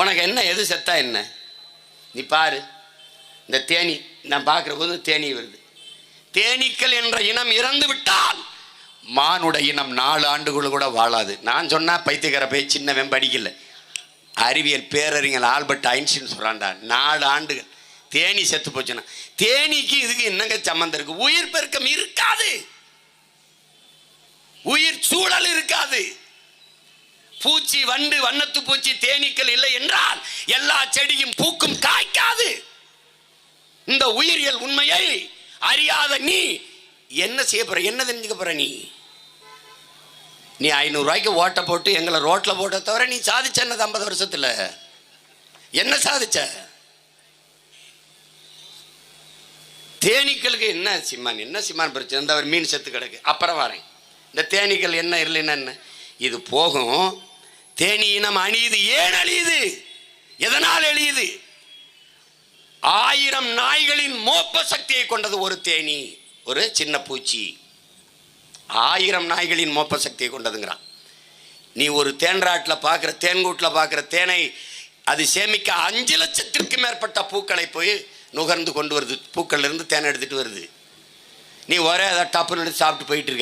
உனக்கு என்ன எது செத்தா என்ன? நீ பாரு. இந்த தேனி நான் பார்க்குற போது தேனி வருது. தேனீக்கள் என்ற இனம் இறந்து விட்டால் மானுட இனம் நாலு ஆண்டுகள் கூட வாழாது. நான் சொன்னால் பைத்தியக்கார போய் சின்னவன் படிக்கல அறிவியல் பேரறிஞர் ஆல்பர்ட் ஐன்ஸ்டின் சொல்றான்டா நாலு ஆண்டுகள். தேனி செத்து போச்சுன்னா தேனீக்கு இதுக்கு என்னங்க சம்மந்தம் இருக்கு? உயிர் பெருக்கம் இருக்காது. உயிர் சூழல் இருக்காது. பூச்சி வண்டு வண்ணத்து பூச்சி தேனீக்கள் இல்லை என்றால் எல்லா செடியும் பூக்கும் காய்க்காது. இந்த உயிரியல் உண்மையை அறியாத நீ என்ன செய்ய போற? என்ன தெரிஞ்சுக்க போற நீ? நீ ஐநூறு ரூபாய்க்கு ஓட்டை போட்டு எங்களை ரோட்ல போட்ட தவிர நீ சாதிச்ச என்னது ஐம்பது வருஷத்துல? என்ன சாதிச்ச? தேனீக்களுக்கு என்ன சிம்மான்? என்ன சிம்மான் பிரச்சனை? இந்த ஒரு மீன் செத்து கிடக்கு. அப்புறம் வரேன். இந்த தேனீக்கள் என்ன இல்லைன்னா என்ன இது போகும். தேனி இனம் அணியுது ஏன் அழியுது? எதனால் அழியுது? ஆயிரம் நாய்களின் மோப்ப சக்தியை கொண்டது ஒரு தேனி ஒரு சின்ன பூச்சி. ஆயிரம் நாய்களின் மோப்ப சக்தியை கொண்டதுங்கிறான். நீ ஒரு தேன்றாட்டில் பார்க்குற தேன்கூட்டில் பார்க்குற தேனை அது சேமிக்க அஞ்சு லட்சத்திற்கு மேற்பட்ட பூக்களை போய் நுகர்ந்து கொண்டு வருது. பூக்கள்ல இருந்து தேனை எடுத்துட்டு வருது. நீ ஒரே அதை டப்புன்னு சாப்பிட்டு போயிட்டு இருக்க.